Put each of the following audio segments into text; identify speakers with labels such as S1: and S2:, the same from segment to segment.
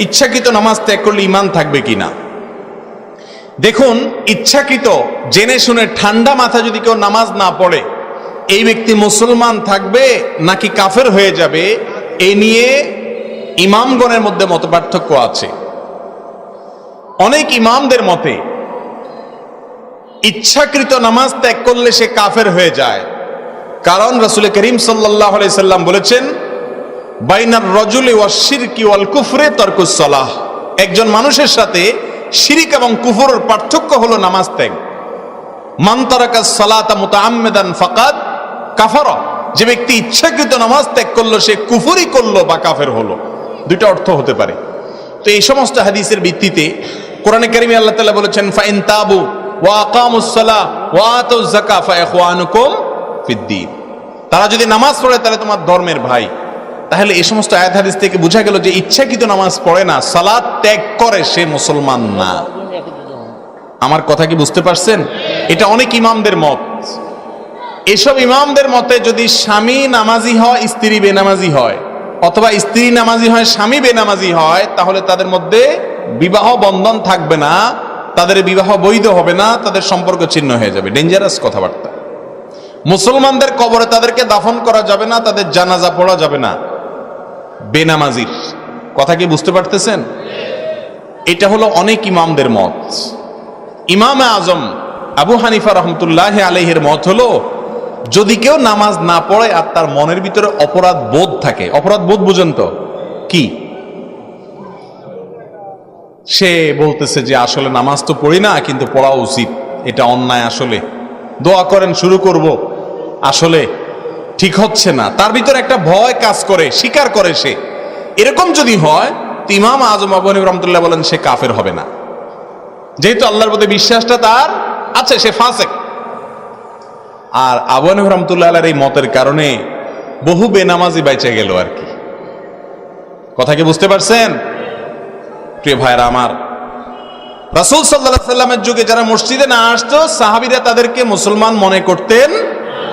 S1: ইচ্ছাকৃত নামাজ ত্যাগ করলে ইমান থাকবে কিনা? দেখুন, ইচ্ছাকৃত, জেনে শুনে ঠান্ডা মাথা যদি কেউ নামাজ না পড়ে, এই ব্যক্তি মুসলমান থাকবে নাকি কাফের হয়ে যাবে? এ নিয়ে ইমামগণের মধ্যে মত পার্থক্য আছে। অনেক ইমামদের মতে, ইচ্ছাকৃত নামাজ ত্যাগ করলে সে কাফের হয়ে যায়। কারণ রসুল করিম সাল্লাহ সাল্লাম বলেছেন বাইনার রজুলে ওয়াশিরকি ওয়াল কুফরে তর্কুসলাহ একজন মানুষের সাথে শিরিক এবং কুফরের পার্থক্য হলো নামাজ ত্যাগ। মান্তারাকা সালাতা মুতাআম্মিদান ফাকাদ কাফারা। যে ব্যক্তি ইচ্ছাকৃত নামাজ ত্যাগ করল, সে কুফরি করল বা কাফের হলো। দুইটা অর্থ হতে পারে। তো এই সমস্ত হাদিসের ভিত্তিতে কোরআনে কারিমে আল্লাহ বলেছেন, ফাইন তাবু ওয়া আকামুস সালাহ ওয়া ফা ইখওয়ানুকুম ফিদ্দিন তারা যদি নামাজ পড়ে, তাহলে তোমার ধর্মের ভাই। তাহলে এই সমস্ত আয়াত হাদিস থেকে বোঝা গেল যে ইচ্ছাকৃত নামাজ পড়ে না সালাদ ত্যাগ করে সে মুসলমান না। আমার কথা কি বুঝতে পারছেন? এটা অনেক ইমামদের মত। এসব ইমামদের মতে যদি স্বামী নামাজি হয়, স্ত্রী বেনামাজি হয়, অথবা স্ত্রী নামাজি হয়, স্বামী বেনামাজি হয়, তাহলে তাদের মধ্যে বিবাহ বন্ধন থাকবে না, তাদের বিবাহ বৈধ হবে না, তাদের সম্পর্ক ছিন্ন হয়ে যাবে। ডেঞ্জারাস কথাবার্তা। মুসলমানদের কবরে তাদেরকে দাফন করা যাবে না, তাদের জানাজা পড়া যাবে না। বেনামাজির। কথা কি বুঝতে পারতেছেন? এটা হলো অনেক ইমামদের মত। ইমাম আজম আবু হানিফা রহমতুল্লাহ আলহের মত হলো, যদি কেউ নামাজ না পড়ে আর তার মনের ভিতরে অপরাধ বোধ থাকে, অপরাধ বোধ বুঝেন তো, কি? সে বলতেছে যে আসলে নামাজ তো পড়ি না, কিন্তু পড়া উচিত, এটা অন্যায় আসলে। দোয়া করেন, শুরু করব। আসলে ঠিক হচ্ছে না। তার ভিতরে একটা ভয় কাজ করে স্বীকার করে সে। এরকম যদি হয়, তো ইমাম আজম আবু হানিফা রহমতুল্লাহ বলেন সে কাফের হবে না। যেহেতু আল্লাহর প্রতি বিশ্বাসটা তার আছে সে ফাঁসেক। আর আবু হানিফা রহমতুল্লাহ এই মতের কারণে বহু বেনামাজি বাইচে গেল আর কি। কথা কি বুঝতে পারছেন? প্রিয় ভাইরা আমার, রাসুল সাল্লাহ সাল্লামের যুগে যারা মসজিদে না আসতো, সাহাবিরা তাদেরকে মুসলমান মনে করতেন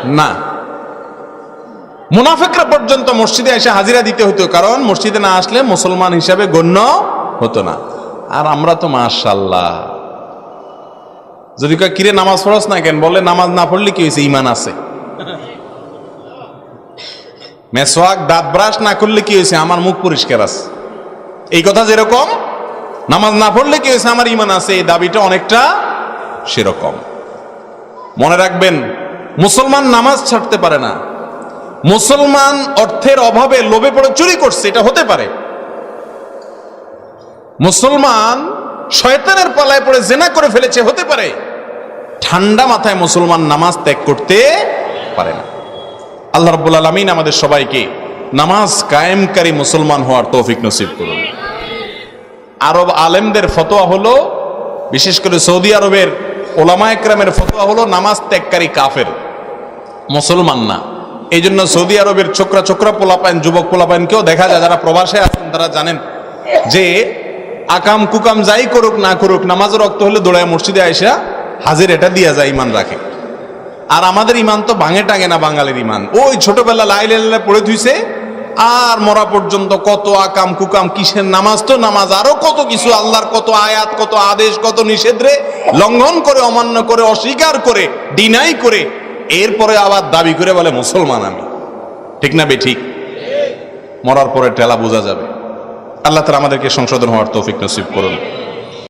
S1: না। মুনাফিকরা পর্যন্ত মসজিদে এসে হাজিরা দিতে হতো কারণ মসজিদে না আসলে মুসলমান হিসাবে গণ্য হতো না। আর আমরা তো মাশাল্লাহ যদি কিরে, নামাজ পড়স না কেন? বলে, নামাজ না পড়লে কি হয়েছে ইমান আছে। মেসোয়াক দাঁত ব্রাশ না করলে কি হয়েছে আমার মুখ পরিষ্কার আছে। এই কথা যেরকম, নামাজ না পড়লে কি হয়েছে আমার ইমান আছে। এই দাবিটা অনেকটা সেরকম। মনে রাখবেন, মুসলমান নামাজ ছাড়তে পারে না। মুসলমান অর্থের অভাবে লোভে পড়ে চুরি করছে, এটা হতে পারে। মুসলমান শয়তানের পালায় পড়ে জেনা করে ফেলেছে, হতে পারে। ঠান্ডা মাথায় মুসলমান নামাজ ত্যাগ করতে পারে না। আল্লাহ রাব্বুল আলামিন আমাদের সবাইকে নামাজ কায়েমকারী মুসলমান হওয়ার তৌফিক নসিব করুন। আরব আলেমদের ফতোয়া হলো, বিশেষ করে সৌদি আরবের ওলামা একরামের ফতোয়া হলো, নামাজ ত্যাগকারী কাফের, মুসলমান না। এই জন্য সৌদি আরবের ছোকরা ছোকরা পোলাপাইন, যুবক পোলাপাইনকেও দেখা যায়, যারা প্রবাসে আছেন, তারা জানেন যে আকাম কুকাম যাই করুক, না করুক, নামাজের রক্ত হলে দোড়ায় মসজিদে আইসা হাজির এটা দিয়া যায় ইমান রাখে। আর আমাদের ইমান তো ভাঙে টাঙে না বাঙালির ইমান ওই ছোটবেলা লাই লাই পড়ে ধুইছে আর মরা পর্যন্ত কত আকাম কুকাম, কিসের নামাজ তো নামাজ, আরও কত কিছু, আল্লাহর কত আয়াত, কত আদেশ, কত নিষেধরে লঙ্ঘন করে, অমান্য করে, অস্বীকার করে, ডিনাই করে এরপরে আবার দাবি করে বলে, মুসলমান আমি। ঠিক না বে, ঠিক? মরার পরে টেলা বোঝা যাবে। আল্লাহ তারা আমাদেরকে সংশোধন হওয়ার তৌফিক নসিব করুন।